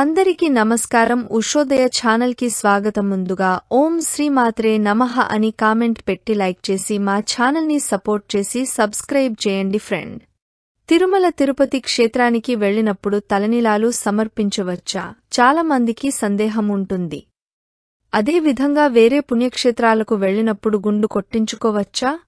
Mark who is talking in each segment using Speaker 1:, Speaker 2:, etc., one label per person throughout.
Speaker 1: అందరికీ నమస్కారం. ఉషోదయ ఛానల్కి స్వాగతం. ముందుగా ఓం శ్రీమాత్రే నమః అని కామెంట్ పెట్టి లైక్ చేసి మా ఛానల్ని సపోర్ట్ చేసి సబ్స్క్రైబ్ చేయండి ఫ్రెండ్. తిరుమల తిరుపతి క్షేత్రానికి వెళ్ళినప్పుడు తలనీలాలు సమర్పించవచ్చా? చాలా మందికి సందేహం ఉంటుంది. అదే విధంగా వేరే పుణ్యక్షేత్రాలకు వెళ్ళినప్పుడు గుండు కొట్టించుకోవచ్చా?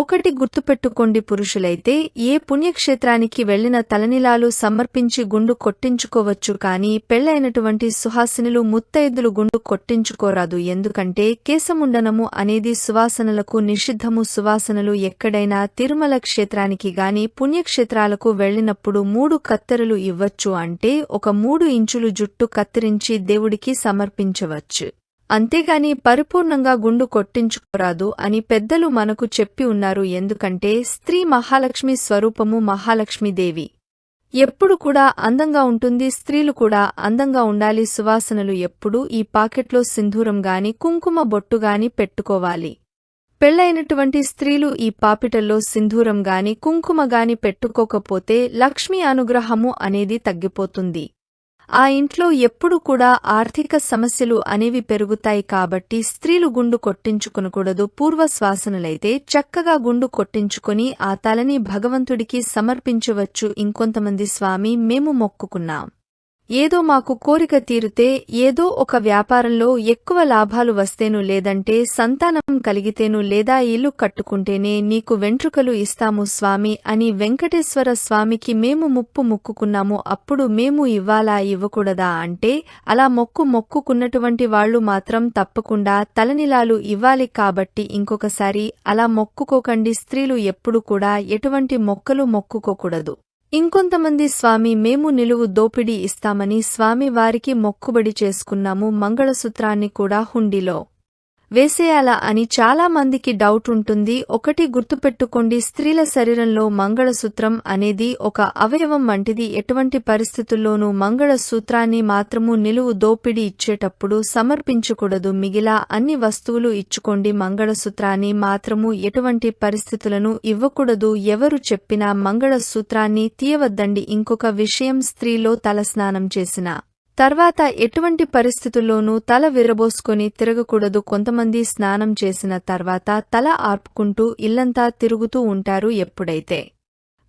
Speaker 1: ఒకటి గుర్తుపెట్టుకోండి పురుషులైతే ఏ పుణ్యక్షేత్రానికి వెళ్ళిన తలనిలాలు సమర్పించి గుండు కొట్టించుకోవచ్చు కాని పెళ్ళైనటువంటి సుహాసినులు ముత్తైదులు గుండు కొట్టించుకోరాదు. ఎందుకంటే కేశముండనము అనేది సువాసనలకు నిషిద్ధము. సువాసనలు ఎక్కడైనా తిరుమల క్షేత్రానికి గాని పుణ్యక్షేత్రాలకు వెళ్ళినప్పుడు మూడు కత్తెరలు ఇవ్వచ్చు అంటే ఒక మూడు ఇంచులు జుట్టు కత్తిరించి దేవుడికి సమర్పించవచ్చు. అంతేగాని పరిపూర్ణంగా గుండు కొట్టించుకోరాదు అని పెద్దలు మనకు చెప్పి ఉన్నారు ఎందుకంటే స్త్రీ మహాలక్ష్మి స్వరూపము మహాలక్ష్మీదేవి. ఎప్పుడు కూడా అందంగా ఉంటుంది స్త్రీలు కూడా అందంగా ఉండాలి సువాసనలు ఎప్పుడూ ఈ పాకెట్లో సింధూరం గాని కుంకుమ బొట్టు గాని పెట్టుకోవాలి. పెళ్ళైనటువంటి స్త్రీలు ఈ పాపిటల్లో సింధూరం గాని కుంకుమ గాని పెట్టుకోకపోతే లక్ష్మీ అనుగ్రహము అనేది తగ్గిపోతుంది. ఆ ఇంట్లో ఎప్పుడు కూడా ఆర్థిక సమస్యలు అనేవి పెరుగుతాయి కాబట్టి స్త్రీలు గుండు కొట్టించుకోనకూడదు. పూర్వ శ్వాసనలైతే చక్కగా గుండు కొట్టించుకొని ఆ తలని భగవంతుడికి సమర్పించవచ్చు. ఇంకొంతమంది స్వామి మేము మొక్కుకున్నాం. ఏదో మాకు కోరిక తీరితే ఏదో ఒక వ్యాపారంలో ఎక్కువ లాభాలు వస్తేను లేదంటే సంతానం కలిగితేను లేదా ఇల్లు కట్టుకుంటేనే నీకు వెంట్రుకలు ఇస్తాము స్వామి అని వెంకటేశ్వర స్వామికి మేము ముప్పు మొక్కుకున్నాము అప్పుడు మేము ఇవ్వాలా ఇవ్వకూడదా అంటే అలా మొక్కు మొక్కుకున్నటువంటి వాళ్ళు మాత్రం తప్పకుండా తలనిలాలు ఇవ్వాలి కాబట్టి ఇంకొకసారి అలా మొక్కుకోకండి స్త్రీలు ఎప్పుడు కూడా ఎటువంటి మొక్కలు మొక్కుకోకూడదు. ఇంకొంతమంది స్వామి మేము నిలువు దోపిడీ ఇస్తామని స్వామి వారికి మొక్కుబడి చేసుకున్నాము మంగళసూత్రాన్ని కూడా హుండీలో. వేసేయాలా అని చాలా మందికి డౌట్ ఉంటుంది. ఒకటి గుర్తుపెట్టుకోండి స్త్రీల శరీరంలో మంగళసూత్రం అనేది ఒక అవయవం వంటిది. ఎటువంటి పరిస్థితుల్లోనూ మంగళసూత్రాన్ని మాత్రము నిలువు దోపిడీ ఇచ్చేటప్పుడు సమర్పించకూడదు. మిగిలా అన్ని వస్తువులు ఇచ్చుకోండి. మంగళసూత్రాన్ని మాత్రము ఎటువంటి పరిస్థితులను ఇవ్వకూడదు. ఎవరు చెప్పినా మంగళసూత్రాన్ని తీయవద్దండి. ఇంకొక విషయం స్త్రీలో తలస్నానం చేసిన తర్వాత ఎటువంటి పరిస్థితుల్లోనూ తల విరబోసుకొని తిరగకూడదు. కొంతమంది స్నానం చేసిన తర్వాత తల ఆర్పుకుంటూ ఇల్లంతా తిరుగుతూ ఉంటారు ఎప్పుడైతే.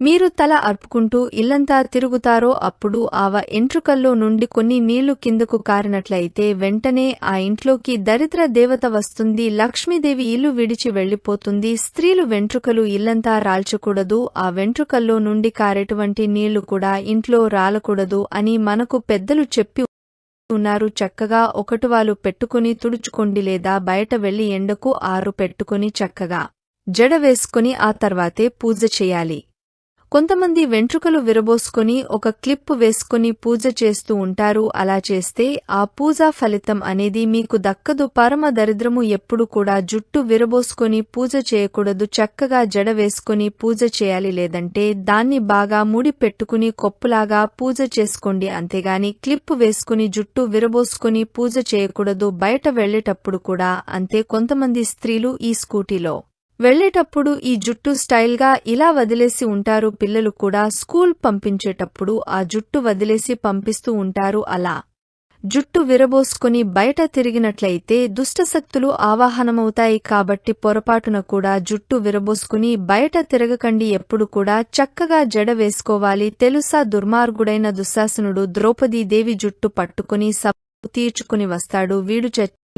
Speaker 1: మీరు తల అర్పుకుంటూ ఇల్లంతా తిరుగుతారో అప్పుడు ఆవ ఎంట్రుకల్లో నుండి కొన్ని నీళ్ళు కిందకు కారినట్లయితే వెంటనే ఆ ఇంట్లోకి దరిద్ర దేవత వస్తుంది లక్ష్మీదేవి ఇల్లు విడిచి వెళ్ళిపోతుంది స్త్రీలు వెంట్రుకలు ఇల్లంతా రాల్చకూడదు ఆ వెంట్రుకల్లో నుండి కారేటువంటి నీళ్ళు కూడా ఇంట్లో రాలకూడదు అని మనకు పెద్దలు చెప్పి ఉన్నారు. చక్కగా ఒకటువాలు పెట్టుకుని తుడుచుకోండి లేదా బయట వెళ్ళి ఎండకు ఆరు పెట్టుకుని చక్కగా జడ వేసుకుని ఆ తర్వాతే పూజ చేయాలి. కొంతమంది వెంట్రుకలు విరబోసుకొని ఒక క్లిప్ వేసుకుని పూజ చేస్తూ ఉంటారు. అలా చేస్తే ఆ పూజా ఫలితం అనేది మీకు దక్కదు. పరమ దరిద్రము ఎప్పుడు కూడా జుట్టు విరబోసుకొని పూజ చేయకూడదు. చక్కగా జడ వేసుకుని పూజ చేయాలి. లేదంటే దాన్ని బాగా ముడి పెట్టుకుని కొప్పులాగా పూజ చేసుకోండి. అంతేగాని క్లిప్ వేసుకుని జుట్టు విరబోసుకొని పూజ చేయకూడదు. బయట వెళ్ళేటప్పుడు కూడా అంతే. కొంతమంది స్త్రీలు ఈ స్కూటీలో వెళ్ళేటప్పుడు ఈ జుట్టు స్టైల్గా ఇలా వదిలేసి ఉంటారు పిల్లలు కూడా స్కూల్ పంపించేటప్పుడు ఆ జుట్టు వదిలేసి పంపిస్తూ ఉంటారు అలా. జుట్టు విరబోసుకుని బయట తిరిగినట్లయితే దుష్టశక్తులు ఆవాహనమవుతాయి కాబట్టి పొరపాటున కూడా జుట్టు విరబోసుకుని బయట తిరగకండి ఎప్పుడు కూడా చక్కగా జడ వేసుకోవాలి. తెలుసా దుర్మార్గుడైన దుశ్శాసనుడు ద్రౌపదీదేవి జుట్టు పట్టుకుని సభ తీర్చుకుని వస్తాడు. వీడు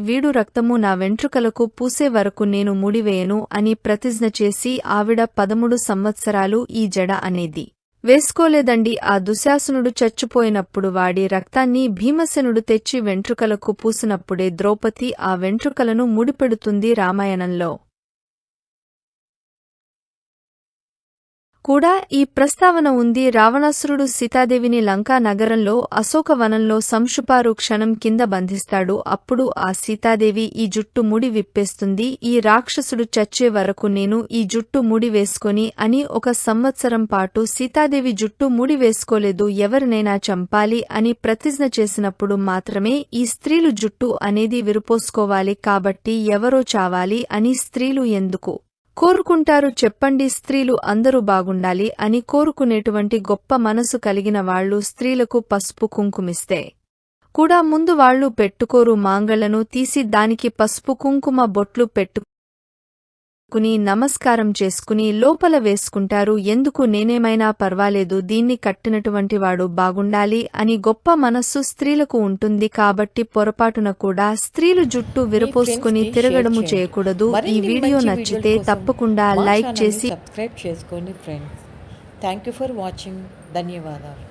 Speaker 1: వీడు రక్తము నా వెంట్రుకలకు పూసే వరకు నేను ముడివేయను అని ప్రతిజ్ఞ చేసి ఆవిడ పదమూడు సంవత్సరాలు ఈ జడ అనేది వేసుకోలేదండి. ఆ దుశాసునుడు చచ్చిపోయినప్పుడు వాడి రక్తాన్ని భీమసేనుడు తెచ్చి వెంట్రుకలకు పూసినప్పుడే ద్రౌపది ఆ వెంట్రుకలను ముడిపెడుతుంది రామాయణంలో. కూడా ఈ ప్రస్తావన ఉంది. రావణాసురుడు సీతాదేవిని లంకా నగరంలో అశోకవనంలో సంశుపారు క్షణం కింద బంధిస్తాడు. అప్పుడు ఆ సీతాదేవి ఈ జుట్టు ముడి విప్పేస్తుంది. ఈ రాక్షసుడు చచ్చే వరకు నేను ఈ జుట్టు ముడి వేసుకొని అని ఒక సంవత్సరం పాటు సీతాదేవి జుట్టు ముడి వేసుకోలేదు. ఎవరినైనా చంపాలి అని ప్రతిజ్ఞ చేసినప్పుడు మాత్రమే ఈ స్త్రీలు జుట్టు అనేది విరుపోసుకోవాలి. కాబట్టి ఎవరో చావాలి అని స్త్రీలు ఎందుకు? కోరుకుంటారు చెప్పండి స్త్రీలు అందరూ బాగుండాలి అని కోరుకునేటువంటి గొప్ప మనసు కలిగిన వాళ్ళు స్త్రీలకు పసుపు కుంకుమిస్తే. కూడా ముందు వాళ్ళు పెట్టుకోరు మాంగళ్ళను తీసి దానికి పసుపు కుంకుమ బొట్లు పెట్టు పెట్టుకుని నమస్కారం చేసుకుని లోపల వేసుకుంటారు. ఎందుకు నేనేమైనా పర్వాలేదు దీన్ని కట్టినటువంటి వాడు బాగుండాలి అని గొప్ప మనస్సు స్త్రీలకు ఉంటుంది కాబట్టి పొరపాటున కూడా స్త్రీలు జుట్టు విరపోసుకుని తిరగడము. చేయకూడదు. ఈ వీడియో నచ్చితే తప్పకుండా లైక్ చేసి
Speaker 2: సబ్స్క్రైబ్ చేసుకోండి friends thank you for watching ధన్యవాదాలు.